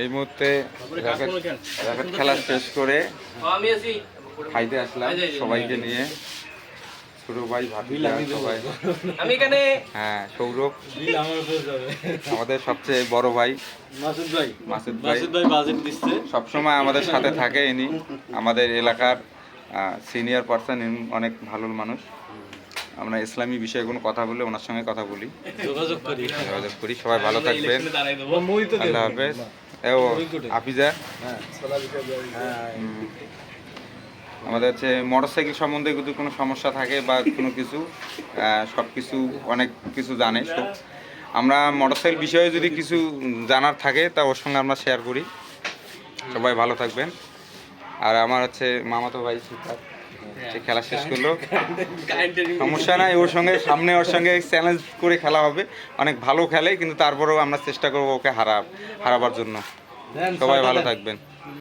এই মুহূর্তে racket racket খেলা শেষ করে আমি খাইতে আসলাম সবাইকে নিয়ে। ছোট ভাই ভাতিজা সবাই। আমি এখানে হ্যাঁ সৌরভ। আমাদের সবচেয়ে বড় ভাই। মাসুদ ভাই। মাসুদ ভাই। ভাই বাজেট দিচ্ছে। সবসময় আমাদের সাথে থাকে ইনি। আমাদের এলাকার সিনিয়র পার্সন অনেক ভালো মানুষ। আমরা ইসলামী বিষয়ে কোনো কথা বলে ওনার সঙ্গে কথা বলি। যোগাযোগ করি। যোগাযোগ করি সবাই ভালো থাকবেন। আল্লাহ হাফেজ। ও আফিজা হ্যাঁ আমাদের হচ্ছে মোটরসাইকেল সম্বন্ধে যদি কোনো সমস্যা থাকে বা কোনো কিছু সব কিছু অনেক কিছু জানে সব আমরা মোটরসাইকেল বিষয়ে যদি কিছু জানার থাকে তা ওর সঙ্গে আমরা শেয়ার করি। সবাই ভালো থাকবেন। আর আমার হচ্ছে মামাতো ভাই সিদ্ধার্থ সে খেলা শেষ করল। সমস্যা নাই ওর সঙ্গে সামনে ওর সঙ্গে চ্যালেঞ্জ করে খেলা হবে। অনেক ভালো খেলে কিন্তু তারপরেও আমরা চেষ্টা করব ওকে হারা হারাবার জন্য। সবাই ভালো থাকবেন।